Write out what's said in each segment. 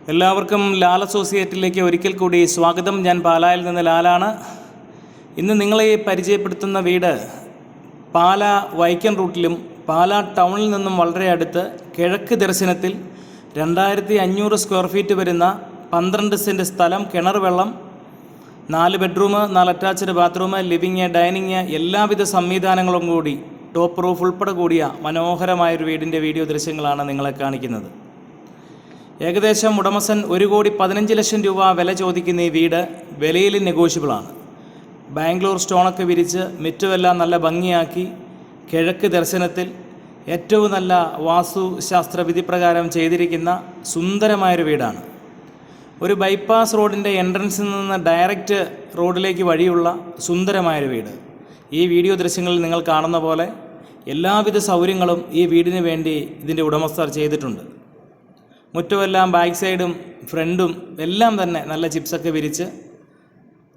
എല്ലാവർക്കും ലാൽ അസോസിയേറ്റിലേക്ക് ഒരിക്കൽ കൂടി സ്വാഗതം. ഞാൻ പാലായിൽ നിന്ന് ലാലാണ്. ഇന്ന് നിങ്ങളെ പരിചയപ്പെടുത്തുന്ന വീട് പാല വൈക്കൻ റൂട്ടിലും പാല ടൗണിൽ നിന്നും വളരെ അടുത്ത് കിഴക്ക് ദർശനത്തിൽ രണ്ടായിരത്തി അഞ്ഞൂറ് സ്ക്വയർ ഫീറ്റ് വരുന്ന പന്ത്രണ്ട് സെന്റ് സ്ഥലം കിണർ വെള്ളം നാല് ബെഡ്റൂം നാല് അറ്റാച്ച്ഡ് ബാത്റൂം ലിവിങ് ഡൈനിങ് എല്ലാവിധ സംവിധാനങ്ങളും കൂടി ടോപ്പ് റൂഫ് ഉൾപ്പെടെ കൂടിയ മനോഹരമായൊരു വീടിന്റെ വീഡിയോ ദൃശ്യങ്ങളാണ് നിങ്ങളെ കാണിക്കുന്നത്. ഏകദേശം ഉടമസ്ഥൻ ഒരു കോടി പതിനഞ്ച് ലക്ഷം രൂപ വില ചോദിക്കുന്ന ഈ വീട് വിലയിൽ നെഗോഷ്യബിളാണ്. ബാംഗ്ലൂർ സ്റ്റോണൊക്കെ വിരിച്ച് മിറ്റുമെല്ലാം നല്ല ഭംഗിയാക്കി കിഴക്ക് ദർശനത്തിൽ ഏറ്റവും നല്ല വാസ്തുശാസ്ത്ര വിധിപ്രകാരം ചെയ്തിരിക്കുന്ന സുന്ദരമായൊരു വീടാണ്. ഒരു ബൈപ്പാസ് റോഡിന്റെ എൻട്രൻസിൽ നിന്ന് ഡയറക്റ്റ് റോഡിലേക്ക് വഴിയുള്ള സുന്ദരമായൊരു വീട്. ഈ വീഡിയോ ദൃശ്യങ്ങളിൽ നിങ്ങൾ കാണുന്ന പോലെ എല്ലാവിധ സൗകര്യങ്ങളും ഈ വീടിന് വേണ്ടി ഇതിന്റെ ഉടമസ്ഥർ ചെയ്തിട്ടുണ്ട്. മുറ്റമെല്ലാം ബാക്ക് സൈഡും ഫ്രണ്ടും എല്ലാം തന്നെ നല്ല ചിപ്സൊക്കെ വിരിച്ച്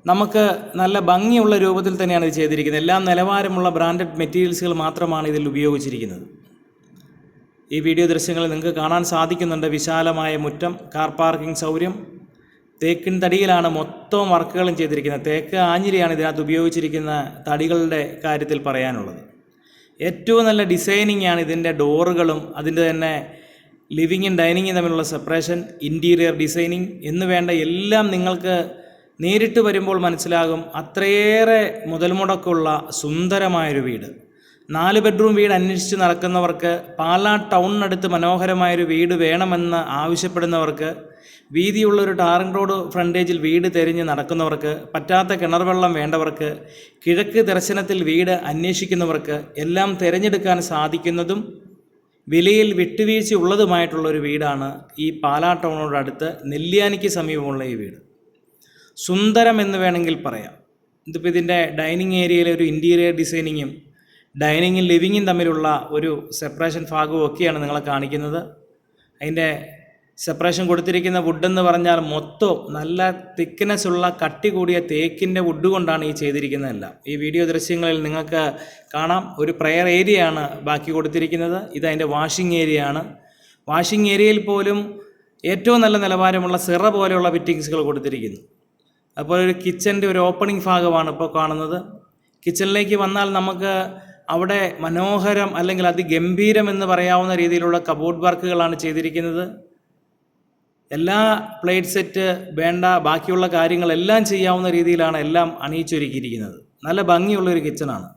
നമുക്ക് നല്ല ഭംഗിയുള്ള രൂപത്തിൽ തന്നെയാണ് ഇത് ചെയ്തിരിക്കുന്നത്. എല്ലാം നിലവാരമുള്ള ബ്രാൻഡഡ് മെറ്റീരിയൽസുകൾ മാത്രമാണ് ഇതിൽ ഉപയോഗിച്ചിരിക്കുന്നത്. ഈ വീഡിയോ ദൃശ്യങ്ങളിൽ നിങ്ങൾക്ക് കാണാൻ സാധിക്കുന്നുണ്ട് വിശാലമായ മുറ്റം കാർ പാർക്കിംഗ് സൗകര്യം. തേക്കിൻ തടിയിലാണ് മൊത്തം വർക്കുകളും ചെയ്തിരിക്കുന്നത്. തേക്ക് ആഞ്ഞിലിയാണ് ഇതിനകത്ത് ഉപയോഗിച്ചിരിക്കുന്ന തടികളുടെ കാര്യത്തിൽ പറയാനുള്ളത്. ഏറ്റവും നല്ല ഡിസൈനിങ് ആണ് ഇതിന്റെ ഡോറുകളും അതിന്റെ തന്നെ ലിവിങ്ങും ഡൈനിങ്ങും തമ്മിലുള്ള സെപ്പറേഷൻ ഇന്റീരിയർ ഡിസൈനിങ് എന്ന് വേണ്ട എല്ലാം നിങ്ങൾക്ക് നേരിട്ട് വരുമ്പോൾ മനസ്സിലാകും അത്രയേറെ മുതൽ മുടക്കുള്ള സുന്ദരമായൊരു വീട്. നാല് ബെഡ്റൂം വീട് അന്വേഷിച്ച് നടക്കുന്നവർക്ക് പാലാ ടൗണിനടുത്ത് മനോഹരമായൊരു വീട് വേണമെന്ന് ആവശ്യപ്പെടുന്നവർക്ക് വീതിയുള്ളൊരു ടാറിംഗ് റോഡ് ഫ്രണ്ടേജിൽ വീട് തിരഞ്ഞ് നടക്കുന്നവർക്ക് പറ്റാത്ത കിണർ വെള്ളം വേണ്ടവർക്ക് കിഴക്ക് ദർശനത്തിൽ വീട് അന്വേഷിക്കുന്നവർക്ക് എല്ലാം തിരഞ്ഞെടുക്കാൻ സാധിക്കുന്നതും വിലയിൽ വിട്ടുവീഴ്ച ഉള്ളതുമായിട്ടുള്ള ഒരു വീടാണ് ഈ പാലാ ടൗണിനോടടുത്ത് നെല്ലിയാനിക്ക് സമീപമുള്ള ഈ വീട്. സുന്ദരം എന്ന് വേണമെങ്കിൽ പറയാം. ഇതിപ്പോൾ ഇതിന്റെ ഡൈനിങ് ഏരിയയിലെ ഒരു ഇന്റീരിയർ ഡിസൈനിങ്ങും ഡൈനിങ്ങും ലിവിങ്ങും തമ്മിലുള്ള ഒരു സെപ്പറേഷൻ ഭാഗവും ഒക്കെയാണ് നിങ്ങളെ കാണിക്കുന്നത്. അതിന്റെ സെപ്പറേഷൻ കൊടുത്തിരിക്കുന്ന വുഡ് എന്ന് പറഞ്ഞാൽ മൊത്തം നല്ല തിക്നെസ് ഉള്ള കട്ടി കൂടിയ തേക്കിന്റെ വുഡ് കൊണ്ടാണ് ഈ ചെയ്തിരിക്കുന്നതെല്ലാം. ഈ വീഡിയോ ദൃശ്യങ്ങളിൽ നിങ്ങൾക്ക് കാണാം. ഒരു പ്രെയർ ഏരിയയാണ് ബാക്കി കൊടുത്തിരിക്കുന്നത്. ഇത് അതിന്റെ വാഷിംഗ് ഏരിയയാണ് വാഷിംഗ് ഏരിയയിൽ പോലും ഏറ്റവും നല്ല നിലവാരമുള്ള സിറ പോലെയുള്ള ഫിറ്റിങ്സുകൾ കൊടുത്തിരിക്കുന്നു. അപ്പോൾ ഒരു കിച്ചന്റെ ഒരു ഓപ്പണിംഗ് ഭാഗമാണ് ഇപ്പോൾ കാണുന്നത്. കിച്ചണിലേക്ക് വന്നാൽ നമുക്ക് അവിടെ മനോഹരം അല്ലെങ്കിൽ അതിഗംഭീരം എന്ന് പറയാവുന്ന രീതിയിലുള്ള കബോർഡ് വർക്കുകളാണ് ചെയ്തിരിക്കുന്നത്. എല്ലാ പ്ലേറ്റ് സെറ്റ് വേണ്ട ബാക്കിയുള്ള കാര്യങ്ങളെല്ലാം ചെയ്യാവുന്ന രീതിയിലാണ് എല്ലാം അണിയിച്ചൊരുക്കിയിരിക്കുന്നത്. നല്ല ഭംഗിയുള്ളൊരു കിച്ചണാണ്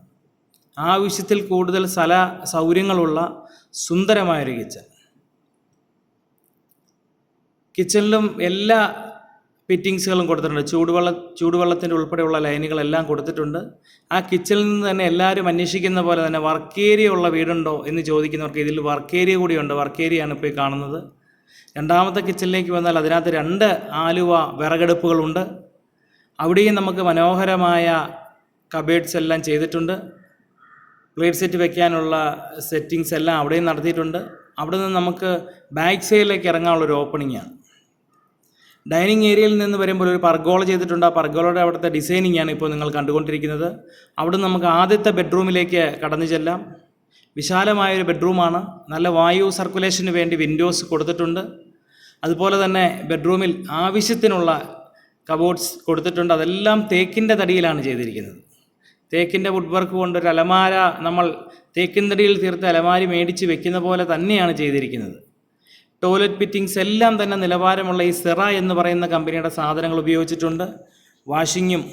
ആവശ്യത്തിൽ കൂടുതൽ സ്ഥല സൗകര്യങ്ങളുള്ള സുന്ദരമായൊരു കിച്ചൺ കിച്ചണിലും എല്ലാ ഫിറ്റിങ്സുകളും കൊടുത്തിട്ടുണ്ട്. ചൂടുവെള്ള ചൂടുവെള്ളത്തിന്റെ ഉൾപ്പെടെയുള്ള ലൈനുകളെല്ലാം കൊടുത്തിട്ടുണ്ട്. ആ കിച്ചണിൽ നിന്ന് തന്നെ എല്ലാവരും അന്വേഷിക്കുന്ന പോലെ തന്നെ വർക്ക് ഏരിയ ഉള്ള വീടുണ്ടോ എന്ന് ചോദിക്കുന്നവർക്ക് ഇതിൽ വർക്ക് ഏരിയ കൂടിയുണ്ട്. വർക്ക് ഏരിയയാണ് ഇപ്പോൾ കാണുന്നത്. രണ്ടാമത്തെ കിച്ചണിലേക്ക് വന്നാൽ അതിനകത്ത് രണ്ട് ആലുവ വിറകടുപ്പുകളുണ്ട്. അവിടെയും നമുക്ക് മനോഹരമായ കബേഡ്സ് എല്ലാം ചെയ്തിട്ടുണ്ട്. പ്ലേറ്റ് സെറ്റ് വെക്കാനുള്ള സെറ്റിങ്സ് എല്ലാം അവിടെയും നടത്തിയിട്ടുണ്ട്. അവിടെ നിന്ന് നമുക്ക് ബാക്ക് സൈഡിലേക്ക് ഇറങ്ങാനുള്ളൊരു ഓപ്പണിംഗ് ആണ്. ഡൈനിങ് ഏരിയയിൽ നിന്ന് വരുമ്പോൾ ഒരു പർഗോള ചെയ്തിട്ടുണ്ട്. ആ പർഗോളയുടെ അവിടുത്തെ ഡിസൈനിങ് ആണ് ഇപ്പോൾ നിങ്ങൾ കണ്ടുകൊണ്ടിരിക്കുന്നത്. അവിടെ നമുക്ക് ആദ്യത്തെ ബെഡ്റൂമിലേക്ക് കടന്നു ചെല്ലാം. വിശാലമായൊരു ബെഡ്റൂമാണ് നല്ല വായു സർക്കുലേഷന് വേണ്ടി വിൻഡോസ് കൊടുത്തിട്ടുണ്ട്. അതുപോലെ തന്നെ ബെഡ്റൂമിൽ ആവശ്യത്തിനുള്ള കബോർഡ്സ് കൊടുത്തിട്ടുണ്ട്. അതെല്ലാം തേക്കിന്റെ തടിയിലാണ് ചെയ്തിരിക്കുന്നത്. തേക്കിന്റെ വുഡ് വർക്ക് കൊണ്ട് ഒരു അലമാര നമ്മൾ തേക്കിൻ തടിയിൽ തീർത്ത് അലമാരി മേടിച്ച് വെക്കുന്ന പോലെ തന്നെയാണ് ചെയ്തിരിക്കുന്നത്. ടോയ്ലറ്റ് ഫിറ്റിങ്സ് എല്ലാം തന്നെ നിലവാരമുള്ള ഈ സെറ എന്ന് പറയുന്ന കമ്പനിയുടെ സാധനങ്ങൾ ഉപയോഗിച്ചിട്ടുണ്ട്. വാഷിങ്ങും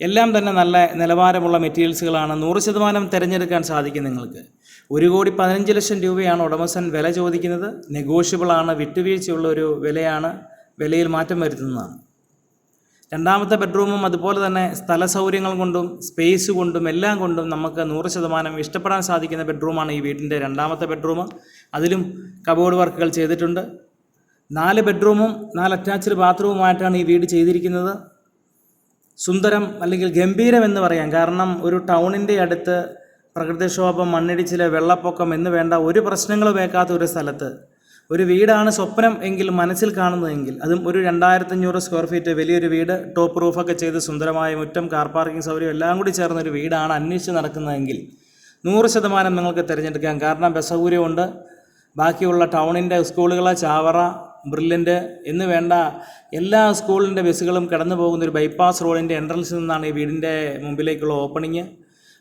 എല്ലാം തന്നെ നല്ല നിലവാരമുള്ള മെറ്റീരിയൽസുകളാണ്. നൂറ് ശതമാനം തിരഞ്ഞെടുക്കാൻ സാധിക്കും നിങ്ങൾക്ക്. ഒരു കോടി പതിനഞ്ച് ലക്ഷം രൂപയാണ് ഉടമസ്ഥൻ വില ചോദിക്കുന്നത്. നെഗോഷ്യബിളാണ് വിട്ടുവീഴ്ചയുള്ള ഒരു വിലയാണ് വിലയിൽ മാറ്റം വരുത്തുന്നതാണ്. രണ്ടാമത്തെ ബെഡ്റൂമും അതുപോലെ തന്നെ സ്ഥല സൗകര്യങ്ങൾ കൊണ്ടും സ്പേസ് കൊണ്ടും എല്ലാം കൊണ്ടും നമുക്ക് നൂറ് ശതമാനം ഇഷ്ടപ്പെടാൻ സാധിക്കുന്ന ബെഡ്റൂമാണ് ഈ വീടിന്റെ രണ്ടാമത്തെ ബെഡ്റൂം. അതിലും കബോർഡ് വർക്കുകൾ ചെയ്തിട്ടുണ്ട്. നാല് ബെഡ്റൂമും നാല് അറ്റാച്ച്ഡ് ബാത്റൂമുമായിട്ടാണ് ഈ വീട് ചെയ്തിരിക്കുന്നത്. സുന്ദരം അല്ലെങ്കിൽ ഗംഭീരം എന്ന് പറയാം. കാരണം ഒരു ടൗണിന്റെ അടുത്ത് പ്രകൃതിക്ഷോഭം മണ്ണിടിച്ചിൽ വെള്ളപ്പൊക്കം എന്ന് വേണ്ട ഒരു പ്രശ്നങ്ങളും വേക്കാത്ത ഒരു സ്ഥലത്ത്. ഒരു വീടാണ് സ്വപ്നം എങ്കിൽ മനസ്സിൽ കാണുന്നതെങ്കിൽ. അതും ഒരു രണ്ടായിരത്തഞ്ഞൂറ് സ്ക്വയർ ഫീറ്റ് വലിയൊരു വീട് ടോപ്പ് റൂഫൊക്കെ ചെയ്ത് സുന്ദരമായ മുറ്റം കാർ പാർക്കിംഗ് സൗകര്യം എല്ലാം കൂടി ചേർന്നൊരു വീടാണ് അന്വേഷിച്ച് നടക്കുന്നതെങ്കിൽ. നൂറ് ശതമാനം നിങ്ങൾക്ക് തിരഞ്ഞെടുക്കാം. കാരണം ബസൗകര്യമുണ്ട് സൗകര്യമുണ്ട് ബാക്കിയുള്ള ടൗണിന്റെ സ്കൂളുകൾ ചാവറ ബ്രില്ലിന്റ് എന്ന് വേണ്ട എല്ലാ സ്കൂളിന്റെ ബസ്സുകളും കടന്നു പോകുന്ന ഒരു ബൈപ്പാസ് റോഡിന്റെ എൻട്രൻസിൽ നിന്നാണ് ഈ വീടിന്റെ മുമ്പിലേക്കുള്ള ഓപ്പണിങ്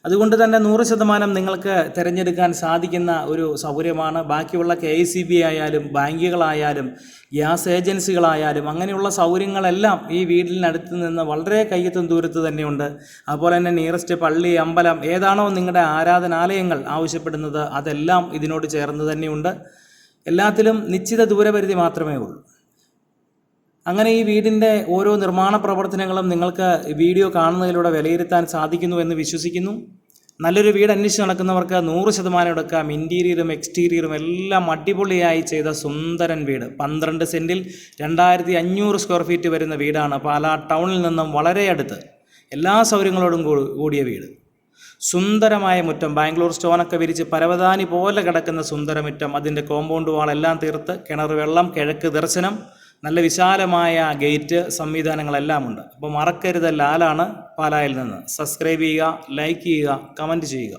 അതുകൊണ്ട് തന്നെ നൂറ് ശതമാനം നിങ്ങൾക്ക് തിരഞ്ഞെടുക്കാൻ സാധിക്കുന്ന ഒരു സൗകര്യമാണ്. ബാക്കിയുള്ള കെ ഐ സി ബി ആയാലും ബാങ്കുകളായാലും ഗ്യാസ് ഏജൻസികളായാലും അങ്ങനെയുള്ള സൗകര്യങ്ങളെല്ലാം ഈ വീടിനടുത്ത് നിന്ന് വളരെ കയ്യെത്തും ദൂരത്ത് തന്നെയുണ്ട്. അതുപോലെ തന്നെ നിയറസ്റ്റ് പള്ളി അമ്പലം ഏതാണോ നിങ്ങളുടെ ആരാധനാലയങ്ങൾ ആവശ്യപ്പെടുന്നത് അതെല്ലാം ഇതിനോട് ചേർന്ന് തന്നെയുണ്ട്. എല്ലാത്തിലും നിശ്ചിത ദൂരപരിധി മാത്രമേ ഉള്ളൂ. അങ്ങനെ ഈ വീടിന്റെ ഓരോ നിർമ്മാണ പ്രവർത്തനങ്ങളും നിങ്ങൾക്ക് വീഡിയോ കാണുന്നതിലൂടെ വിലയിരുത്താൻ സാധിക്കുന്നു എന്ന് വിശ്വസിക്കുന്നു. നല്ലൊരു വീട് അന്വേഷിച്ച് നടക്കുന്നവർക്ക് നൂറ് ശതമാനം എടുക്കാം. ഇന്റീരിയറും എക്സ്റ്റീരിയറും എല്ലാം അടിപൊളിയായി ചെയ്ത സുന്ദരൻ വീട്. പന്ത്രണ്ട് സെന്റിൽ രണ്ടായിരത്തി അഞ്ഞൂറ് സ്ക്വയർ ഫീറ്റ് വരുന്ന വീടാണ് പാലാ ടൗണിൽ നിന്നും വളരെ അടുത്ത്. എല്ലാ സൗകര്യങ്ങളോടും കൂടിയ വീട്. സുന്ദരമായ മുറ്റം. ബാംഗ്ലൂർ സ്റ്റോണൊക്കെ വിരിച്ച് പരവതാനി പോലെ കിടക്കുന്ന സുന്ദരമുറ്റം. അതിന്റെ കോമ്പൗണ്ട് വാളെല്ലാം തീർത്ത് കിണർ വെള്ളം കിഴക്ക് ദർശനം നല്ല വിശാലമായ ഗേറ്റ് സംവിധാനങ്ങളെല്ലാം ഉണ്ട് അപ്പോൾ മറക്കരുത് ലാലാണ് പാലായിൽ നിന്ന്. സബ്സ്ക്രൈബ് ചെയ്യുക ലൈക്ക് ചെയ്യുക കമന്റ് ചെയ്യുക.